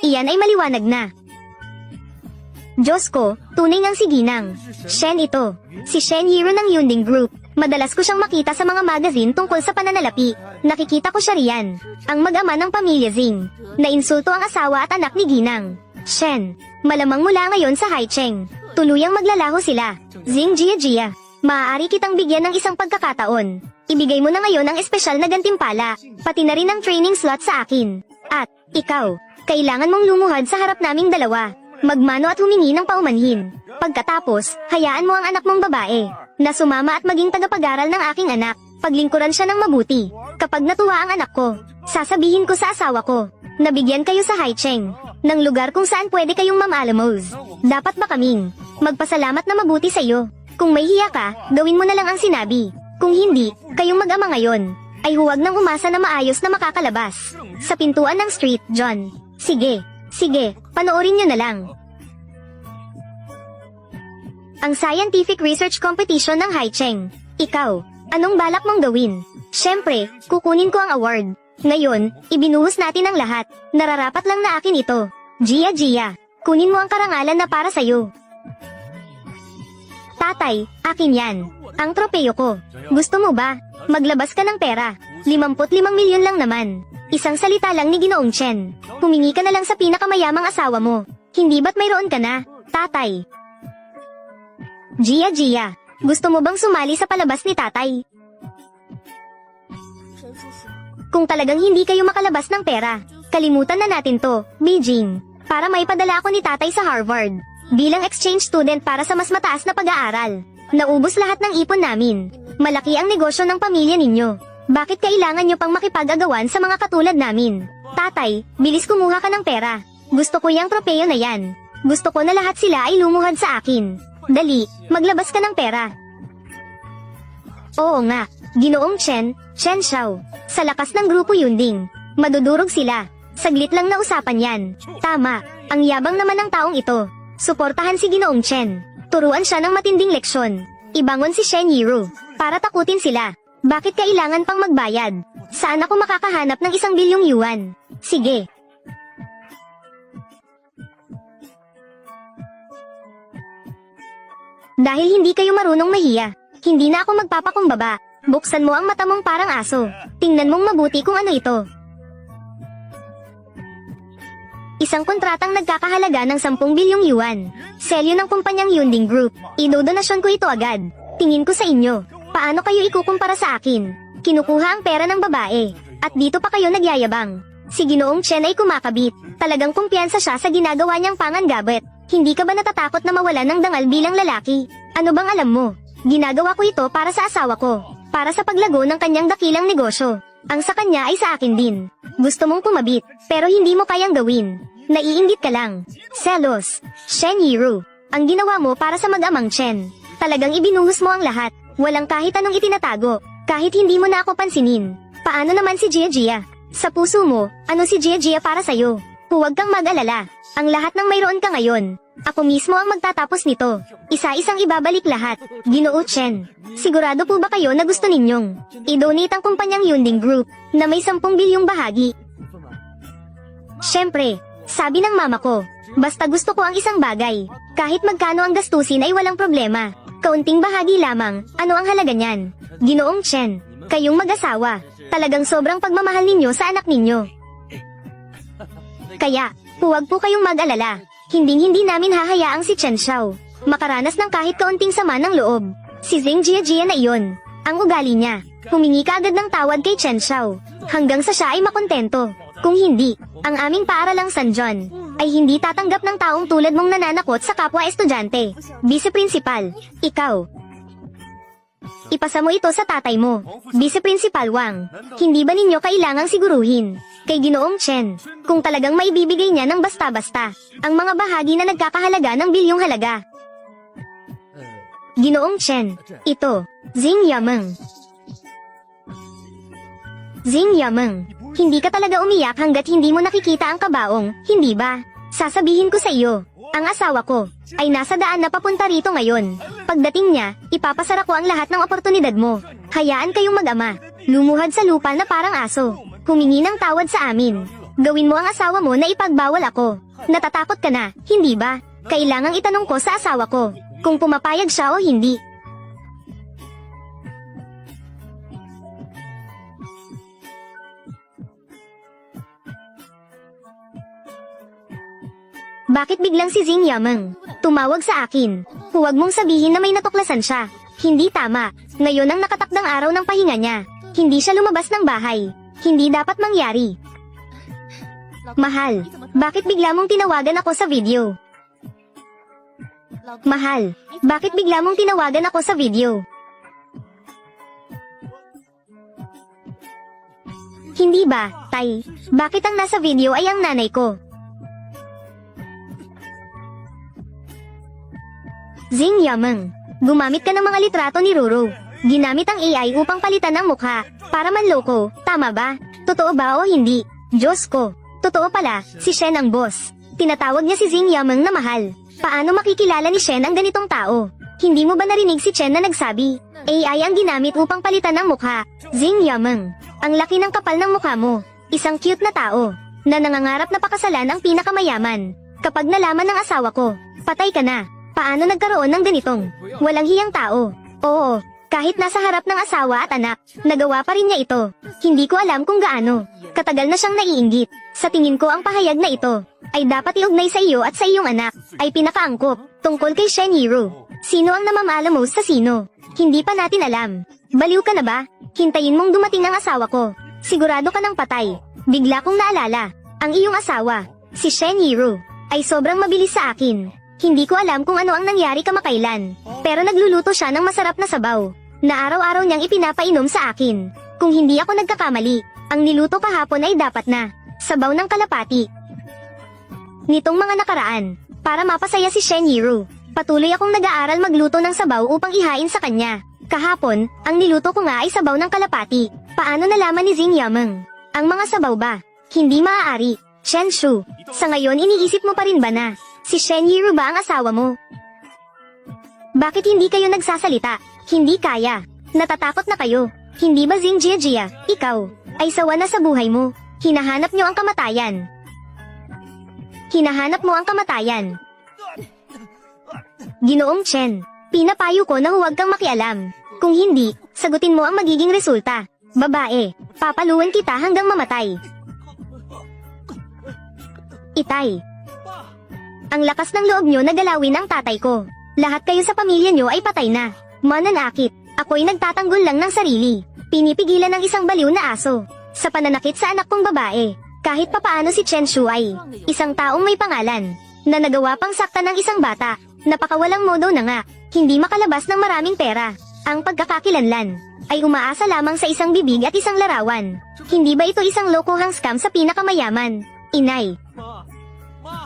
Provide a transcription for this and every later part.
iyan ay maliwanag na. Diyos ko, tunay ngang si Ginang. Shen ito. Si Shen Hiro ng Yunding Group. Madalas ko siyang makita sa mga magazine tungkol sa pananalapi. Nakikita ko siya riyan. Ang mag-ama ng pamilya Zing. Nainsulto ang asawa at anak ni Ginang. Shen, malamang mula ngayon sa Haicheng. Tuluyang maglalaho sila. Zing Jia Jia. Maaari kitang bigyan ng isang pagkakataon. Ibigay mo na ngayon ang espesyal na gantimpala, pati na rin ang training slot sa akin. At, ikaw, kailangan mong lumuhad sa harap naming dalawa. Magmano at humingi ng paumanhin. Pagkatapos, hayaan mo ang anak mong babae, na sumama at maging tagapag-aral ng aking anak. Paglingkuran siya ng mabuti. Kapag natuwa ang anak ko, sasabihin ko sa asawa ko, nabigyan kayo sa Haicheng, ng lugar kung saan pwede kayong mamalamos. Dapat ba kaming magpasalamat na mabuti sa iyo? Kung may hiya ka, gawin mo na lang ang sinabi. Kung hindi, kayong mag-ama ngayon, ay huwag nang umasa na maayos na makakalabas. Sa pintuan ng street, John. Sige, sige, panoorin nyo na lang. Ang Scientific Research Competition ng Haicheng. Ikaw, anong balak mong gawin? Siyempre, kukunin ko ang award. Ngayon, ibinuhos natin ang lahat. Nararapat lang na akin ito. Gia Gia, kunin mo ang karangalan na para sa'yo. Tatay, akin yan. Ang tropeyo ko. Gusto mo ba? Maglabas ka ng pera. 55 milyon lang naman. Isang salita lang ni Ginoong Chen. Humingi ka na lang sa pinakamayamang asawa mo. Hindi ba't mayroon ka na? Tatay. Gia Gia, gusto mo bang sumali sa palabas ni tatay? Kung talagang hindi kayo makalabas ng pera, kalimutan na natin to, Beijing. Para may padala ako ni tatay sa Harvard. Bilang exchange student para sa mas mataas na pag-aaral. Naubos lahat ng ipon namin. Malaki ang negosyo ng pamilya ninyo. Bakit kailangan nyo pang makipag-agawan sa mga katulad namin? Tatay, bilis kumuha ka ng pera. Gusto ko yung tropeyo na yan. Gusto ko na lahat sila ay lumuhad sa akin. Dali, maglabas ka ng pera. Oo nga, Ginoong Chen, Chen Xiao. Sa lakas ng grupo Yunding. Madudurog sila. Saglit lang na usapan yan. Tama, ang yabang naman ng taong ito. Suportahan si Ginoong Chen. Turuan siya ng matinding leksyon. Ibangon si Shen Yiru. Para takutin sila. Bakit kailangan pang magbayad? Saan ako makakahanap ng isang bilyong yuan? Sige. Dahil hindi kayo marunong mahiya, hindi na ako magpapakumbaba. Buksan mo ang mata mong parang aso. Tingnan mong mabuti kung ano ito. Isang kontratang nagkakahalaga ng 10 bilyong yuan. Selyo ng kumpanyang Yunding Group. Idodonasyon ko ito agad. Tingin ko sa inyo. Paano kayo ikukumpara sa akin? Kinukuha ang pera ng babae. At dito pa kayo nagyayabang. Si Ginoong Chen ay kumakabit. Talagang kumpiyansa siya sa ginagawa niyang pangangabet. Hindi ka ba natatakot na mawalan ng dangal bilang lalaki? Ano bang alam mo? Ginagawa ko ito para sa asawa ko. Para sa paglago ng kanyang dakilang negosyo. Ang sa kanya ay sa akin din. Gusto mong pumabit, pero hindi mo kayang gawin. Naiinggit ka lang. Selos. Shen Yiru. Ang ginawa mo para sa mag-amang Chen. Talagang ibinuhos mo ang lahat. Walang kahit anong itinatago. Kahit hindi mo na ako pansinin. Paano naman si Gia Gia? Sa puso mo, ano si Gia Gia para sa'yo? Huwag kang mag-alala. Ang lahat ng mayroon ka ngayon. Ako mismo ang magtatapos nito. Isa-isang ibabalik lahat. Ginoo Chen. Sigurado po ba kayo na gusto ninyong i-donate ang kumpanyang Yunding Group na may 10 bilyong bahagi? Siyempre, sabi ng mama ko, basta gusto ko ang isang bagay. Kahit magkano ang gastusin ay walang problema. Kaunting bahagi lamang, ano ang halaga niyan? Ginoong Chen, kayong mag-asawa, talagang sobrang pagmamahal ninyo sa anak ninyo. Kaya, huwag po kayong mag-alala. Hinding-hindi namin hahayaang si Chen Xiao makaranas ng kahit kaunting sama ng loob. Si Zeng Jiajia na iyon. Ang ugali niya. Humingi ka agad ng tawad kay Chen Xiao. Hanggang sa siya ay makontento. Kung hindi, ang aming paaralang San John ay hindi tatanggap ng taong tulad mong nananakot sa kapwa estudyante. Vice Principal, ikaw. Ipasa mo ito sa tatay mo. Vice Principal Wang, hindi ba ninyo kailangang siguruhin? Kay Ginoong Chen, kung talagang maibibigay niya ng basta-basta, ang mga bahagi na nagkakahalaga ng bilyong halaga. Ginoong Chen, ito, Zing Yameng. Zing Yameng, hindi ka talaga umiyak hanggat hindi mo nakikita ang kabaong, hindi ba? Sasabihin ko sa iyo, ang asawa ko, ay nasa daan na papunta rito ngayon. Pagdating niya, ipapasara ko ang lahat ng oportunidad mo. Hayaan kayong mag-ama. Lumuhad sa lupa na parang aso. Humingi ng tawad sa amin. Gawin mo ang asawa mo na ipagbawal ako. Natatakot ka na, hindi ba? Kailangang itanong ko sa asawa ko, kung pumapayag siya o hindi. Bakit biglang si Zing Yameng? Tumawag sa akin. Huwag mong sabihin na may natuklasan siya. Hindi tama. Ngayon ang nakatakdang araw ng pahinga niya. Hindi siya lumabas ng bahay. Hindi dapat mangyari. Mahal, bakit bigla mong tinawagan ako sa video? Mahal, bakit bigla mong tinawagan ako sa video? Hindi ba, Tay? Bakit ang nasa video ay ang nanay ko? Zing Yameng, gumamit ka ng mga litrato ni Ruro. Ginamit ang AI upang palitan ang mukha, para manloko, tama ba? Totoo ba o hindi? Diyos ko, totoo pala, si Shen ang boss. Tinatawag niya si Zing Yameng na mahal. Paano makikilala ni Shen ang ganitong tao? Hindi mo ba narinig si Chen na nagsabi? AI ang ginamit upang palitan ang mukha. Zing Yameng, ang laki ng kapal ng mukha mo. Isang cute na tao, na nangangarap na pakasalan ang pinakamayaman. Kapag nalaman ng asawa ko, patay ka na. Paano nagkaroon ng ganitong walang hiyang tao? Oo, kahit nasa harap ng asawa at anak, nagawa pa rin niya ito. Hindi ko alam kung gaano. Katagal na siyang naiinggit. Sa tingin ko ang pahayag na ito, ay dapat iugnay sa iyo at sa iyong anak, ay pinakaangkop, tungkol kay Shen Yiro. Sino ang namamaalamos sa sino? Hindi pa natin alam. Baliw ka na ba? Hintayin mong dumating ang asawa ko. Sigurado ka ng patay. Bigla kong naalala, ang iyong asawa, si Shen Yiro, ay sobrang mabilis sa akin. Hindi ko alam kung ano ang nangyari kamakailan, pero nagluluto siya ng masarap na sabaw, na araw-araw niyang ipinapainom sa akin. Kung hindi ako nagkakamali, ang niluto kahapon ay dapat na, sabaw ng kalapati. Nitong mga nakaraan, para mapasaya si Shen Yiro, patuloy akong nag-aaral magluto ng sabaw upang ihain sa kanya. Kahapon, ang niluto ko nga ay sabaw ng kalapati. Paano nalaman ni Zing Yameng? Ang mga sabaw ba? Hindi maaari. Shen Shu, sa ngayon iniisip mo pa rin ba na, si Shen Yiro ba ang asawa mo? Bakit hindi kayo nagsasalita? Hindi kaya. Natatakot na kayo. Hindi ba Zing Jia Jia, ikaw, ay sawa na sa buhay mo? Hinahanap niyo ang kamatayan. Hinahanap mo ang kamatayan. Ginoong Chen, pinapayo ko na huwag kang makialam. Kung hindi, sagutin mo ang magiging resulta. Babae, papaluan kita hanggang mamatay. Itay. Ang lakas ng loob nyo na galawin ang tatay ko. Lahat kayo sa pamilya nyo ay patay na. Mananakit, ako'y nagtatanggol lang ng sarili. Pinipigilan ng isang baliw na aso. Sa pananakit sa anak kong babae. Kahit papaano si Chen Shu ay isang taong may pangalan na nagawa pang sakta ng isang bata. Napakawalang modo na nga, hindi makalabas ng maraming pera. Ang pagkakakilanlan ay umaasa lamang sa isang bibig at isang larawan. Hindi ba ito isang lokohang scam sa pinakamayaman? Inay,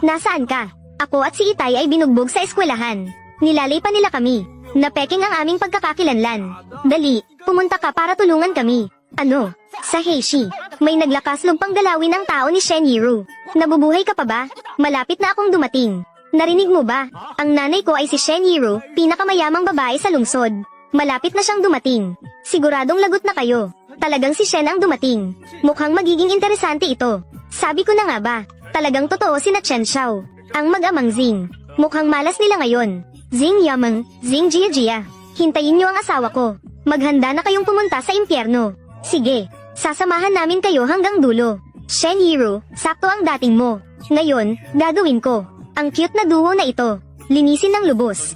Nasaan ka? Ako at si Itay ay binugbog sa eskwelahan. Nilalay pa nila kami. Napeking ang aming pagkakakilanlan. Dali, pumunta ka para tulungan kami. Ano? Sa Heishi, may naglakas loob pang galawin ang tao ni Shen Yiru. Nabubuhay ka pa ba? Malapit na akong dumating. Narinig mo ba? Ang nanay ko ay si Shen Yiru, pinakamayamang babae sa lungsod. Malapit na siyang dumating. Siguradong lagot na kayo. Talagang si Shen ang dumating. Mukhang magiging interesante ito. Sabi ko na nga ba, talagang totoo si na Chen Xiao. Ang mag-amang Zing. Mukhang malas nila ngayon. Zing Yameng, Zing Jia Jia. Hintayin niyo ang asawa ko. Maghanda na kayong pumunta sa impyerno. Sige, sasamahan namin kayo hanggang dulo. Shen Yiru, sakto ang dating mo. Ngayon, gagawin ko. Ang cute na duo na ito. Linisin ng lubos.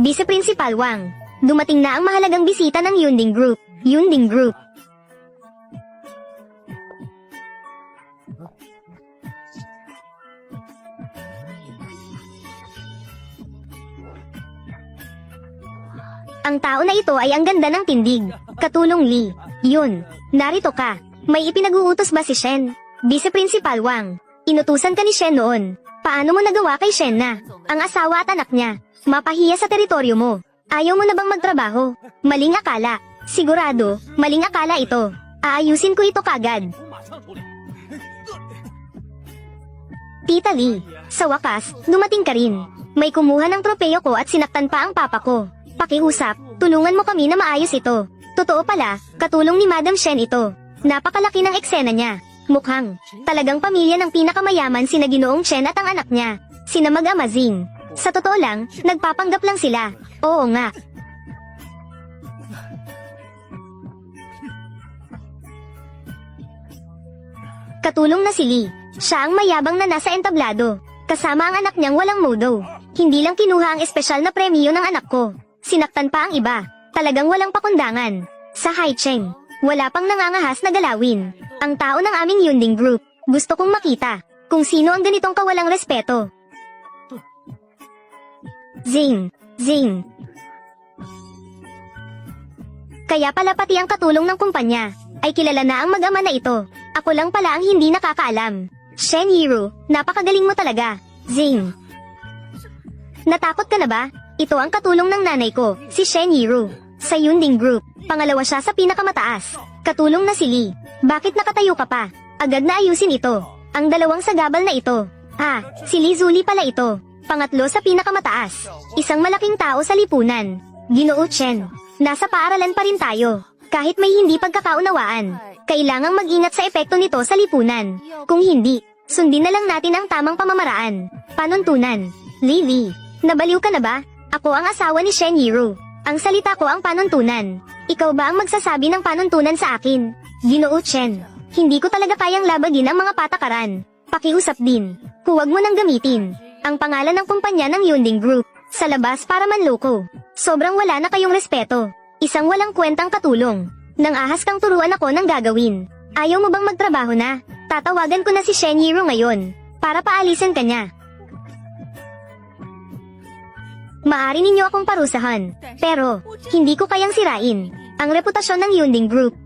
Vice Principal Wang. Dumating na ang mahalagang bisita ng Yunding Group. Yunding Group. Ang tao na ito ay ang ganda ng tindig. Katulong Lee. Yun. Narito ka. May ipinag-uutos ba si Shen? Vice Principal Wang. Inutusan ka ni Shen noon. Paano mo nagawa kay Shen na? Ang asawa at anak niya. Mapahiya sa teritoryo mo. Ayaw mo na bang magtrabaho? Maling akala. Sigurado, maling akala ito. Aayusin ko ito kagad. Tita Lee, sa wakas, dumating ka rin. May kumuha ng tropeyo ko at sinaktan pa ang papa ko. Pakiusap, tulungan mo kami na maayos ito. Totoo pala, katulong ni Madam Shen ito. Napakalaki ng eksena niya. Mukhang, talagang pamilya ng pinakamayaman sina Ginoong Chen at ang anak niya, sina mag-ama Zing. Sa totoo lang, nagpapanggap lang sila. Oo nga. Katulong na si Lee. Siya ang mayabang na nasa entablado. Kasama ang anak niyang walang modo. Hindi lang kinuha ang espesyal na premyo ng anak ko. Sinaktan pa ang iba. Talagang walang pakundangan. Sa Haicheng, wala pang nangangahas na galawin. Ang tao ng aming Yunding Group, gusto kong makita kung sino ang ganitong kawalang respeto. Zing, Zing. Kaya pala pati ang katulong ng kumpanya, ay kilala na ang mag-ama na ito. Ako lang pala ang hindi nakakaalam. Shen Hiro, napakagaling mo talaga. Zing. Natakot ka na ba? Ito ang katulong ng nanay ko, si Shen Hiro. Sa Yunding Group, pangalawa siya sa pinakamataas. Katulong na si Lee. Bakit nakatayo ka pa? Agad na ayusin ito. Ang dalawang sagabal na ito. Ah, si Lee Zuli pala ito. Pangatlo sa pinakamataas. Isang malaking tao sa lipunan. Ginoo Chen. Nasa paaralan pa rin tayo. Kahit may hindi pagkakaunawaan, kailangang mag-ingat sa epekto nito sa lipunan. Kung hindi, sundin na lang natin ang tamang pamamaraan. Panuntunan. Lily, nabaliw ka na ba? Ako ang asawa ni Shen Yiro. Ang salita ko ang panuntunan. Ikaw ba ang magsasabi ng panuntunan sa akin? Ginoo Chen, hindi ko talaga kayang labagin ang mga patakaran. Pakiusap din. Huwag mo nang gamitin. Ang pangalan ng kumpanya ng Yunding Group. Sa labas para manloko. Sobrang wala na kayong respeto. Isang walang kwentang katulong. Nang ahas kang turuan ako ng gagawin. Ayaw mo bang magtrabaho na? Tatawagan ko na si Shen Yiro ngayon. Para paalisin ka niya. Maari ninyo akong parusahan. Pero, hindi ko kayang sirain. Ang reputasyon ng Yunding Group.